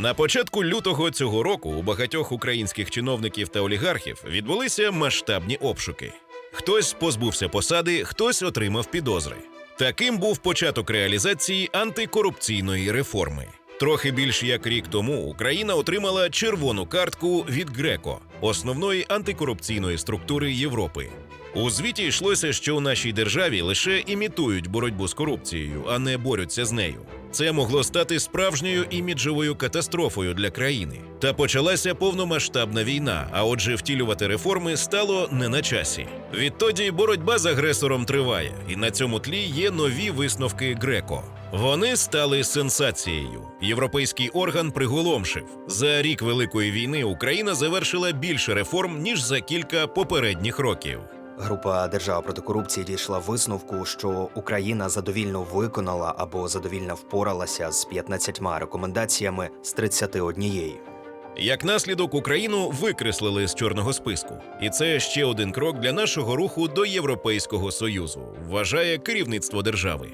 На початку лютого цього року у багатьох українських чиновників та олігархів відбулися масштабні обшуки. Хтось позбувся посади, хтось отримав підозри. Таким був початок реалізації антикорупційної реформи. Трохи більш як рік тому Україна отримала червону картку від Греко, основної антикорупційної структури Європи. У звіті йшлося, що у нашій державі лише імітують боротьбу з корупцією, а не борються з нею. Це могло стати справжньою іміджовою катастрофою для країни. Та почалася повномасштабна війна. А отже, втілювати реформи стало не на часі. Відтоді боротьба з агресором триває, і на цьому тлі є нові висновки Греко. Вони стали сенсацією. Європейський орган приголомшив за рік великої війни. Україна завершила більше реформ ніж за кілька попередніх років. Група Держава проти корупції дійшла висновку, що Україна задовільно виконала або задовільно впоралася з 15 рекомендаціями з 31. Як наслідок, Україну викреслили з чорного списку, і це ще один крок для нашого руху до Європейського союзу, вважає керівництво держави.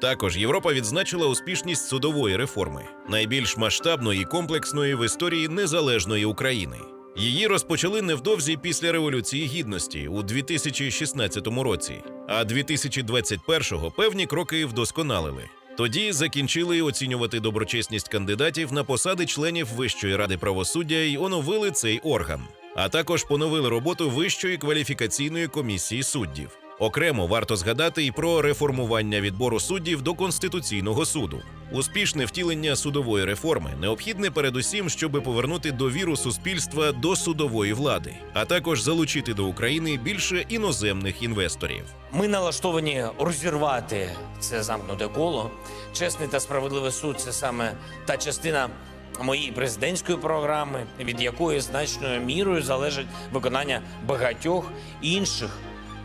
Також Європа відзначила успішність судової реформи, найбільш масштабної і комплексної в історії незалежної України. Її розпочали невдовзі після Революції Гідності у 2016 році, а 2021-го певні кроки вдосконалили. Тоді закінчили оцінювати доброчесність кандидатів на посади членів Вищої ради правосуддя і оновили цей орган, а також поновили роботу Вищої кваліфікаційної комісії суддів. Окремо варто згадати і про реформування відбору суддів до Конституційного суду. Успішне втілення судової реформи необхідне передусім, щоб повернути довіру суспільства до судової влади, а також залучити до України більше іноземних інвесторів. Ми налаштовані розірвати це замкнуте коло. Чесний та справедливий суд це саме та частина моєї президентської програми, від якої значною мірою залежить виконання багатьох інших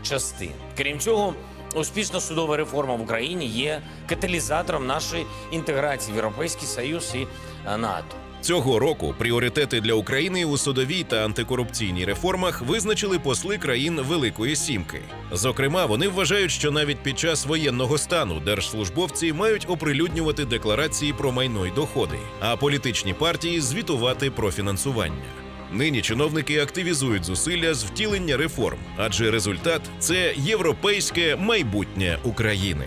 частин. Крім цього, успішна судова реформа в Україні є каталізатором нашої інтеграції в Європейський Союз і е, НАТО. Цього року пріоритети для України у судовій та антикорупційній реформах визначили посли країн Великої Сімки. Зокрема, вони вважають, що навіть під час воєнного стану держслужбовці мають оприлюднювати декларації про майно й доходи, а політичні партії звітувати про фінансування. Нині чиновники активізують зусилля з втілення реформ, адже результат це європейське майбутнє України.